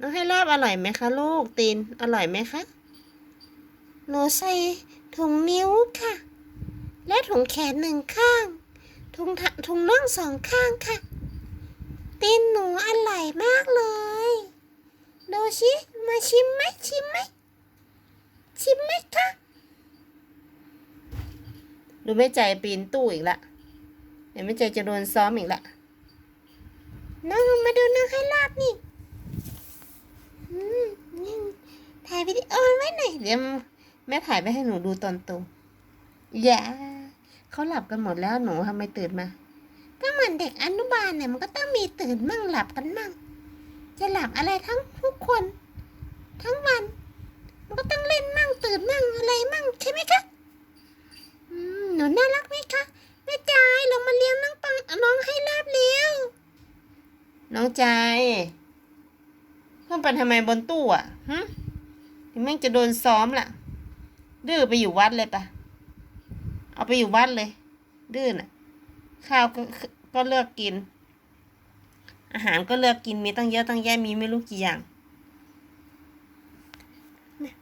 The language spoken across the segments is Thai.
น้องให้ลาบอร่อยไหมคะ ลูกตีนอร่อยไหมคะหนูใส่ถุงนิ้วค่ะ และถุงแขนหนึ่งข้าง ถุงถุงน่องสองข้างค่ะ ตีนหนูอร่อยมากเลยดูชิมาชิมไหมชิมไหมชิมไหมคะดูแม่ใจปีนตู้อีกละเดี๋ยวแม่ใจจะโดนซ้อมอีกละน้องมาดูน้องให้ลาบนี่อืมนี่ถ่ายวิดีโอ ไว้หนเดี๋ยวแม่ถ่ายไปให้หนูดูตอนโตอย่าเขาหลับกันหมดแล้วหนูทำไมตื่นมา ก็เหมือนเด็กอนุบาลเนี่ยมันก็ต้องมีตื่นมั่งหลับกันมั่ง จะหลับอะไรทั้งทุกคน ทั้งวัน มันก็ต้องเล่นมั่งตื่นมั่งอะไรมั่งใช่ไหมคะหนูน่ารักไหมคะแม่จายเรามาเลี้ยงน้องปังน้องให้ลาบเลี้ยวน้องใจเพิ่มไปทำไมบนตู้อะฮึ ม่งจะโดนซ้อมล่ะ ดื้อไปอยู่วัดเลยปะเอาไปอยู่วัดเลย ดื้อน่ะ ข้าวก็ก็เลือกกิน อาหารก็เลือกกินมีตั้งเยอะตั้งแยะมีไม่รู้กี่อย่าง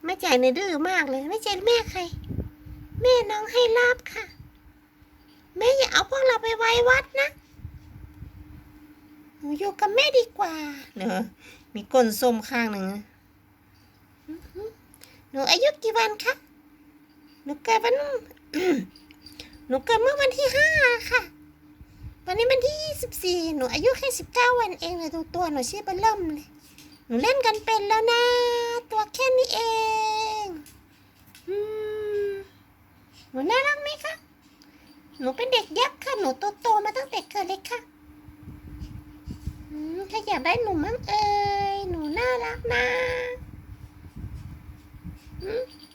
แม่ใจในดื้อมากเลยแม่ใจแม่ใคร แม่น้องให้ลาบค่ะ แม่อย่าเอาพวกเราไปไว้วัดนะหนูอยู่กับแม่ดีกว่าเนอะมีก้นส้มข้างหนึ่ง นูอายุกี่วันคะ หนูเกิดวัน หนูเกิดเมื่อวันที่ห้าค่ะ วันนี้วันที่ยี่สิบสี่หนูอายุแค่สิบเก้าวันเองเลยตัวตัวหนูชื่อเบลเริ่มเลย หนูเล่นกันเป็นแล้วนะ ตัวแค่นี้เองอืมหนูน่ารักไหมคะ หนูเป็นเด็กยักษ์ค่ะ หนูโตโตมาตั้งแต่เกิดเลยค่ะอืมใครอยากได้หนูมั้งเอ่ารักนะ 嗯。